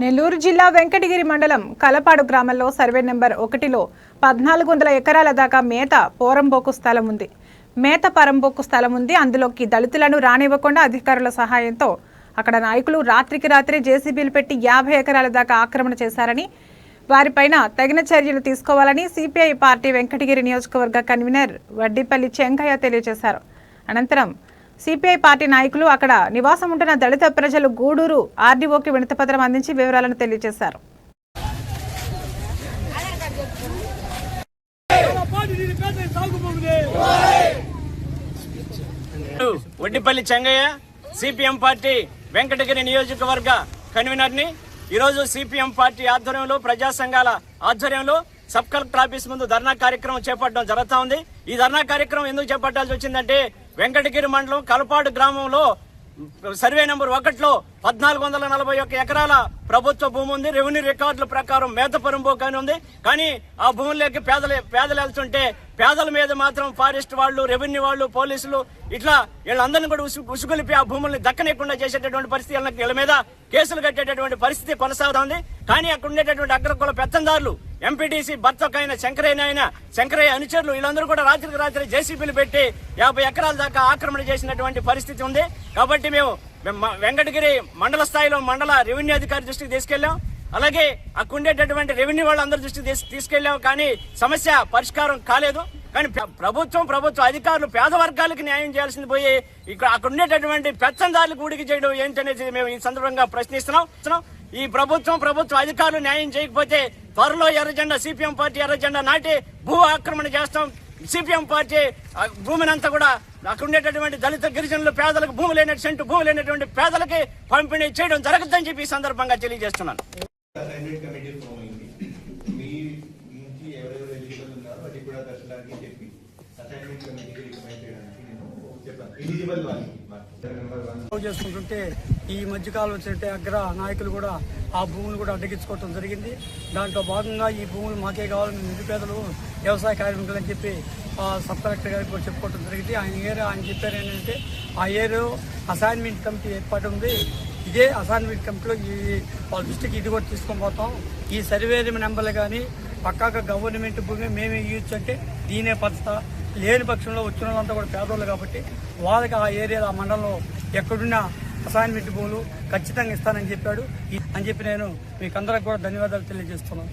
నెల్లూరు జిల్లా వెంకటగిరి మండలం కలపాడు గ్రామంలో సర్వే నెంబర్ ఒకటిలో పద్నాలుగు వందల ఎకరాల దాకా మేత పోరంబోకు స్థలం ఉంది. మేత పరంబోకు స్థలం ఉంది. అందులోకి దళితులను రానివ్వకుండా అధికారుల సహాయంతో అక్కడ నాయకులు రాత్రికి రాత్రి జేసీబీలు పెట్టి యాభై ఎకరాల దాకా ఆక్రమణ చేశారని వారిపైన తగిన చర్యలు తీసుకోవాలని సిపిఐ పార్టీ వెంకటగిరి నియోజకవర్గ కన్వీనర్ వడ్డీపల్లి చెంకయ్య తెలియజేశారు. అనంతరం సిపిఐ పార్టీ నాయకులు అక్కడ నివాసం ఉంటున్న దళిత ప్రజలు గూడూరు ఆర్డీఓకి వినతిపత్రం అందించి వివరాలను తెలియజేశారు. ఒడ్డిపల్లి చెంగయ్య సిపిఎం పార్టీ వెంకటగిరి నియోజకవర్గ కన్వీనర్ని ఈరోజు సిపిఎం పార్టీ ఆధ్వర్యంలో ప్రజా సంఘాల ఆధ్వర్యంలో సబ్ కలెక్టర్ ఆఫీస్ ముందు ధర్నా కార్యక్రమం చేపట్టడం జరుగుతా ఉంది. ఈ ధర్నా కార్యక్రమం ఎందుకు చేపట్టాల్సి వచ్చిందంటే వెంకటగిరి మండలం కలపాడు గ్రామంలో సర్వే నెంబర్ ఒకటిలో పద్నాలుగు వందల నలభై ఒక్క ఎకరాల ప్రభుత్వ భూమి ఉంది. రెవెన్యూ రికార్డుల ప్రకారం మేతపరుంబో కానీ ఉంది. కానీ ఆ భూములకి పేదలు పేదలు వెళ్తుంటే పేదల మీద మాత్రం ఫారెస్ట్ వాళ్ళు రెవెన్యూ వాళ్ళు పోలీసులు ఇట్లా వీళ్ళందరినీ కూడా ఉసు ఉసుగులిపి ఆ భూముల్ని దక్కనీయకుండా చేసేటటువంటి పరిస్థితి వీళ్ళ మీద కేసులు కట్టేటటువంటి పరిస్థితి కొనసాగుతుంది. కానీ అక్కడ ఉండేటటువంటి అగ్రకుల పెత్తందారులు ఎంపీటీసీ భర్తకైన శంకరయ్య అయిన శంకరయ్య అనుచరులు వీళ్ళందరూ కూడా రాత్రికి రాత్రి జేసీబీలు పెట్టి యాభై ఎకరాల దాకా ఆక్రమణ చేసినటువంటి పరిస్థితి ఉంది. కాబట్టి మేము వెంకటగిరి మండల స్థాయిలో మండల రెవెన్యూ అధికారి దృష్టికి తీసుకెళ్ళాం అలాగే అక్కడ ఉండేటటువంటి రెవెన్యూ వాళ్ళందరి దృష్టికి తీసుకెళ్ళాం కానీ సమస్య పరిష్కారం కాలేదు. కానీ ప్రభుత్వం ప్రభుత్వ అధికారులు పేద వర్గాలకు న్యాయం చేయాల్సింది పోయి ఇక్కడ అక్కడ ఉండేటటువంటి పెత్తందారులు కూడికి చేయడం ఏంటనేది మేము ఈ సందర్భంగా ప్రశ్నిస్తున్నాం. ఈ ప్రభుత్వం ప్రభుత్వ అధికారులు న్యాయం చేయకపోతే త్వరలో ఎర్రజెండా సిపిఎం పార్టీ ఎర్రజెండా నాటి భూ ఆక్రమణ చేస్తాం. సిపిఎం పార్టీ భూమినంతా భూమిని అంతా కూడా అక్కడ ఉండేటటువంటి దళిత గిరిజనులు పేదలకు భూమి లేనటువంటి సెంటు భూమి లేనటువంటి పేదలకి పంపిణీ చేయడం జరగదని చెప్పి ఈ సందర్భంగా తెలియజేస్తున్నాను. ఎలిజిబుల్ వాళ్ళకి చేసుకుంటుంటే ఈ మధ్యకాలం వచ్చినట్టే అగ్ర నాయకులు కూడా ఆ భూములు కూడా అడ్డగించుకోవడం జరిగింది. దాంట్లో భాగంగా ఈ భూములు మాకే కావాలని నిరుపేదలు వ్యవసాయ కార్మికులని చెప్పి సబ్ కలెక్టర్ గారికి కూడా చెప్పుకోవడం జరిగింది. ఆయన ఏరు ఆయన చెప్పారు ఏంటంటే ఆ ఏరు అసైన్మెంట్ కమిటీ ఏర్పాటు ఉంది. ఇదే అసైన్మెంట్ కమిటీలో ఈ వాళ్ళ దృష్టికి ఇది కూడా తీసుకొని పోతాం. ఈ సర్వే నెంబర్లు కానీ పక్కాగా గవర్నమెంట్ భూమి మేమే ఇవ్వచ్చు అంటే దీనే పద్ధత లేని పక్షంలో వచ్చిన వాళ్ళంతా కూడా పేదోళ్ళు కాబట్టి వాళ్ళకి ఆ ఏరియాలో ఆ మండలంలో ఎక్కడున్నా అసైన్మెంట్ భూములు ఖచ్చితంగా ఇస్తానని చెప్పాడు. అని చెప్పి నేను మీకు అందరికి కూడా ధన్యవాదాలు తెలియజేస్తున్నాను.